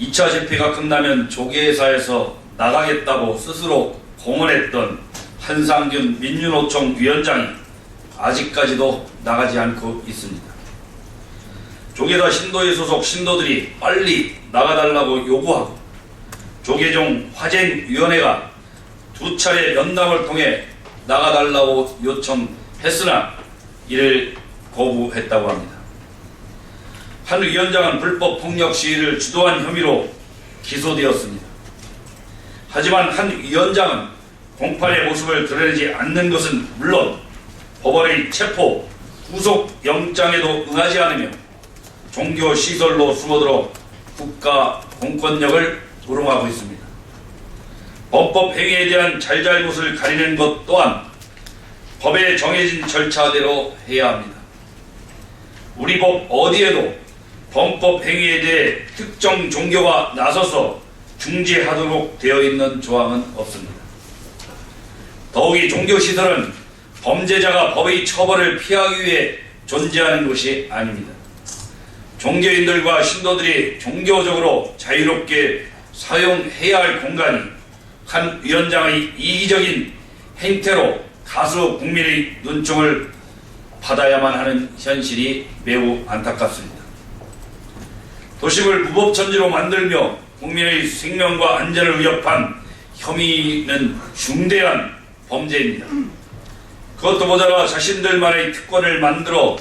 2차 집회가 끝나면 조계사에서 나가겠다고 스스로 공언했던 한상균 민주노총 위원장이 아직까지도 나가지 않고 있습니다. 조계사 신도의 소속 신도들이 빨리 나가달라고 요구하고 조계종 화쟁위원회가 두 차례 면담을 통해 나가달라고 요청했으나 이를 거부했다고 합니다. 한 위원장은 불법 폭력 시위를 주도한 혐의로 기소되었습니다. 하지만 한 위원장은 공판의 모습을 드러내지 않는 것은 물론 법원의 체포, 구속 영장에도 응하지 않으며 종교 시설로 숨어들어 국가 공권력을 우롱하고 있습니다. 범법 행위에 대한 잘잘못을 가리는 것 또한 법에 정해진 절차대로 해야 합니다. 우리 법 어디에도 범법 행위에 대해 특정 종교가 나서서 중지하도록 되어 있는 조항은 없습니다. 더욱이 종교 시설은 범죄자가 법의 처벌을 피하기 위해 존재하는 것이 아닙니다. 종교인들과 신도들이 종교적으로 자유롭게 사용해야 할 공간이 한 위원장의 이기적인 행태로 다수 국민의 눈총을 받아야만 하는 현실이 매우 안타깝습니다. 도심을 무법천지로 만들며 국민의 생명과 안전을 위협한 혐의는 중대한 범죄입니다. 그것도 모자라 자신들만의 특권을 만들어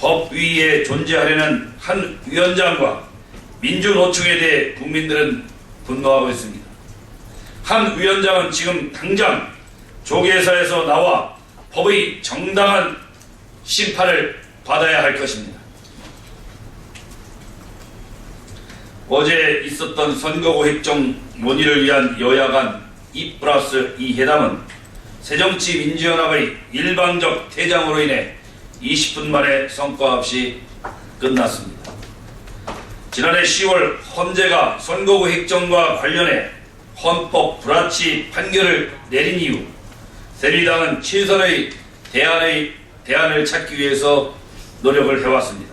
법 위에 존재하려는 한 위원장과 민주노총에 대해 국민들은 분노하고 있습니다. 한 위원장은 지금 당장 조계사에서 나와 법의 정당한 심판을 받아야 할 것입니다. 어제 있었던 선거구 획정 논의를 위한 여야 간 2 플러스 2 회담은 새정치민주연합의 일방적 퇴장으로 인해 20분 만에 성과 없이 끝났습니다. 지난해 10월 헌재가 선거구 획정과 관련해 헌법 불합치 판결을 내린 이후 새누리당은 최선의 대안의 대안을 찾기 위해서 노력을 해왔습니다.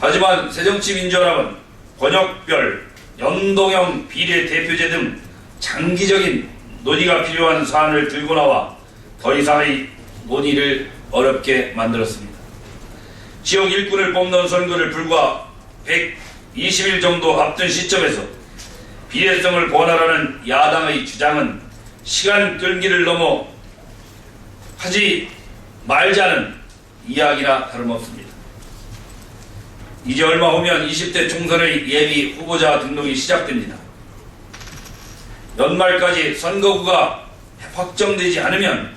하지만 새정치민주연합은 권역별 연동형 비례 대표제 등 장기적인 논의가 필요한 사안을 들고 나와 더 이상의 논의를 어렵게 만들었습니다. 지역 일꾼을 뽑는 선거를 불과 120일 정도 앞둔 시점에서 비례성을 권하라는 야당의 주장은 시간 끌기를 넘어 하지 말자는 이야기나 다름없습니다. 이제 얼마 후면 20대 총선의 예비 후보자 등록이 시작됩니다. 연말까지 선거구가 확정되지 않으면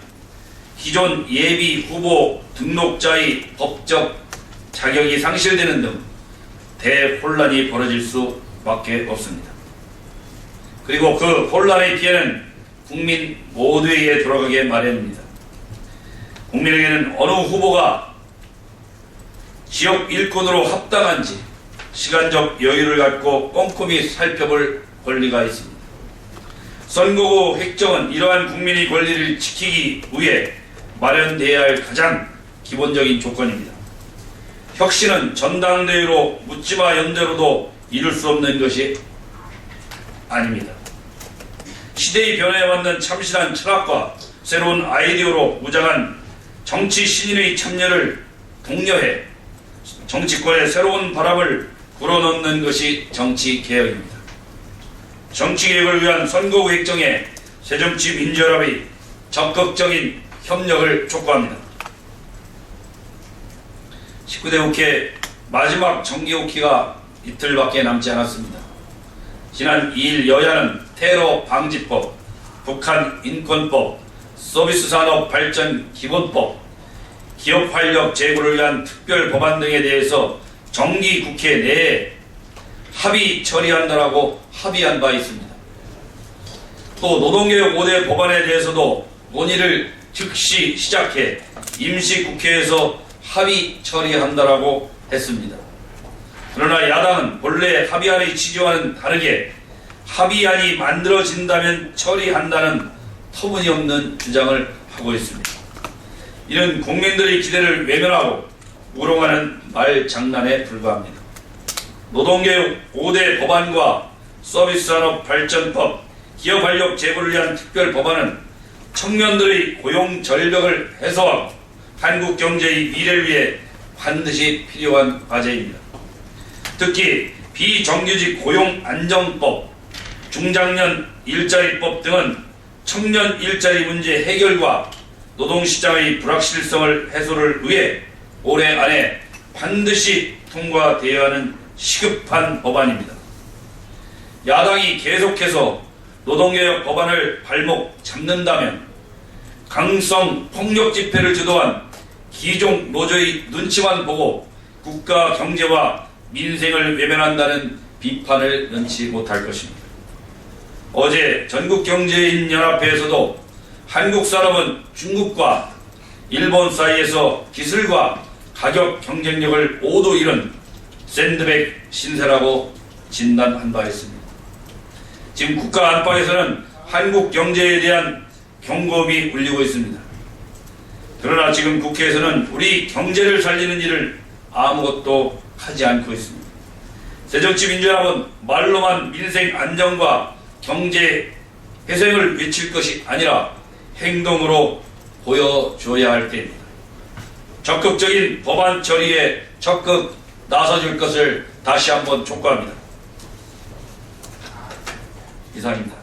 기존 예비 후보 등록자의 법적 자격이 상실되는 등 대혼란이 벌어질 수밖에 없습니다. 그리고 그 혼란의 피해는 국민 모두에게 돌아가게 마련입니다. 국민에게는 어느 후보가 지역 일꾼으로 합당한지 시간적 여유를 갖고 꼼꼼히 살펴볼 권리가 있습니다. 선거구 획정은 이러한 국민의 권리를 지키기 위해 마련돼야 할 가장 기본적인 조건입니다. 혁신은 전당대회로 묻지마 연대로도 이룰 수 없는 것이 아닙니다. 시대의 변화에 맞는 참신한 철학과 새로운 아이디어로 무장한 정치 신인의 참여를 독려해 정치권의 새로운 바람을 불어넣는 것이 정치 개혁입니다. 정치 개혁을 위한 선거구 획정에 새정치 민주연합의 적극적인 협력을 촉구합니다. 19대 국회 마지막 정기국회가 이틀밖에 남지 않았습니다. 지난 2일 여야는 테러 방지법, 북한 인권법, 서비스 산업 발전 기본법, 기업 활력 제고를 위한 특별 법안 등에 대해서 정기 국회 내에 합의 처리한다라고 합의한 바 있습니다. 또 노동개혁 5대 법안에 대해서도 논의를 즉시 시작해 임시 국회에서 합의 처리한다라고 했습니다. 그러나 야당은 본래 합의안의 취지와는 다르게 합의안이 만들어진다면 처리한다는 터무니없는 주장을 하고 있습니다. 이는 국민들의 기대를 외면하고 우롱하는 말 장난에 불과합니다. 노동개혁 5대 법안과 서비스산업 발전법, 기업활력 제고를 위한 특별 법안은 청년들의 고용 절벽을 해소하고 한국 경제의 미래를 위해 반드시 필요한 과제입니다. 특히 비정규직 고용 안정법, 중장년 일자리법 등은 청년 일자리 문제 해결과 노동시장의 불확실성을 해소를 위해 올해 안에 반드시 통과되어야 하는 시급한 법안입니다. 야당이 계속해서 노동개혁 법안을 발목 잡는다면 강성 폭력 집회를 주도한 기종 노조의 눈치만 보고 국가 경제와 민생을 외면한다는 비판을 넣지 못할 것입니다. 어제 전국경제인연합회에서도 한국 산업은 중국과 일본 사이에서 기술과 가격 경쟁력을 모두 잃은 샌드백 신세라고 진단한 바 있습니다. 지금 국가 안팎에서는 한국 경제에 대한 경고음이 울리고 있습니다. 그러나 지금 국회에서는 우리 경제를 살리는 일을 아무것도 하지 않고 있습니다. 새정치민주연합은 말로만 민생 안정과 경제 회생을 외칠 것이 아니라 행동으로 보여줘야 할 때입니다. 적극적인 법안 처리에 적극 나서줄 것을 다시 한번 촉구합니다. 이상입니다.